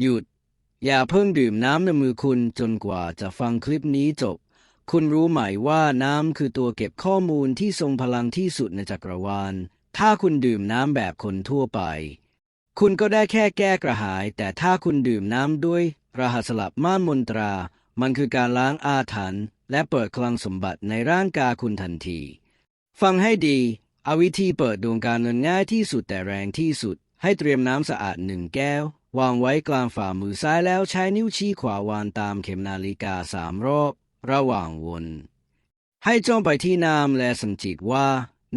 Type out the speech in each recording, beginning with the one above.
หยุด อย่าเพิ่งดื่มน้ำในมือคุณจนกว่าจะฟังคลิปนี้จบ คุณรู้ไหมว่าน้ำคือตัวเก็บข้อมูลที่ทรงพลังที่สุดในจักรวาล ถ้าคุณดื่มน้ำแบบคนทั่วไป คุณก็ได้แค่แก้กระหาย แต่ถ้าคุณดื่มน้ำด้วยรหัสสลับม่านมนตรา มันคือการล้างอาถรรพ์และเปิดคลังสมบัติในร่างกายคุณทันที ฟังให้ดีเอาวิธีเปิดดวงการเงินง่ายที่สุดแต่แรงที่สุด ให้เตรียมน้ำสะอาดหนึ่งแก้ว วางไว้กลางฝ่ามือซ้ายแล้วใช้นิ้วชี้ขวาวานตามเข็มนาฬิกาสามรอบ ระหว่างวน ให้จ้องไปที่น้ำและสังจิตว่า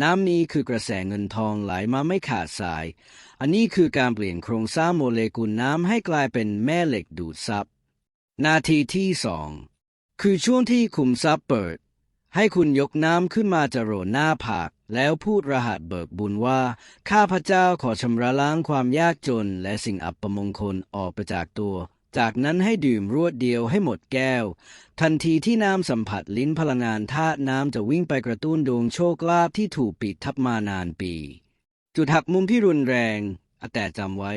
น้ำนี้คือกระแสเงินทองไหลมาไม่ขาดสาย อันนี้คือการเปลี่ยนโครงสร้างโมเลกุลน้ำให้กลายเป็นแม่เหล็กดูดซับ นาทีที่สองคือช่วงที่คุมทรัพย์เปิด ให้คุณยกน้ำขึ้นมาจะโรนหน้าผาก แล้วพูดรหัสเบิกบุญว่า ข้าพเจ้าขอชำระล้างความยากจน และสิ่งอัปมงคลออกไปจากตัว จากนั้นให้ดื่มรวดเดียวให้หมดแก้ว ทันทีที่น้ำสัมผัสลิ้นพลังงานธาตุน้ำจะวิ่งไปกระตุ้นดวงโชคลาภที่ถูกปิดทับมานานปี จุดหักมุมที่รุนแรงแต่จำไว้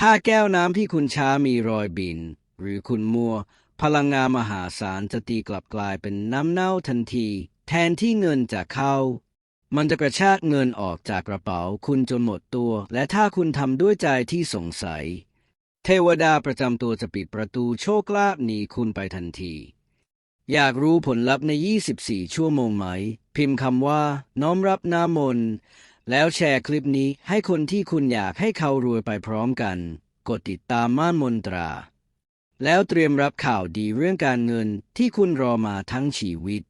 ถ้าแก้วน้ำที่คุณช้ามีรอยบิน หรือคุณมัว พลังงานมหาศาลจะตีกลับกลายเป็นน้ำเน่าทันที แทนที่เงินจะเข้า มันจะกระชากเงินออกจากกระเป๋าคุณจนหมดตัว และถ้าคุณทำด้วยใจที่สงสัย เทวดาประจำตัวจะปิดประตูโชคลาภหนีคุณไปทันที อยากรู้ผลลัพธ์ใน 24 ชั่วโมงไหม พิมพ์คำว่า น้อมรับน้ำมนต์แล้วแชร์คลิปนี้ให้คนที่คุณอยากให้เขารวยไปพร้อมกัน กดติดตามม่านมนตรา แล้วเตรียมรับข่าวดีเรื่องการเงินที่คุณรอมาทั้งชีวิต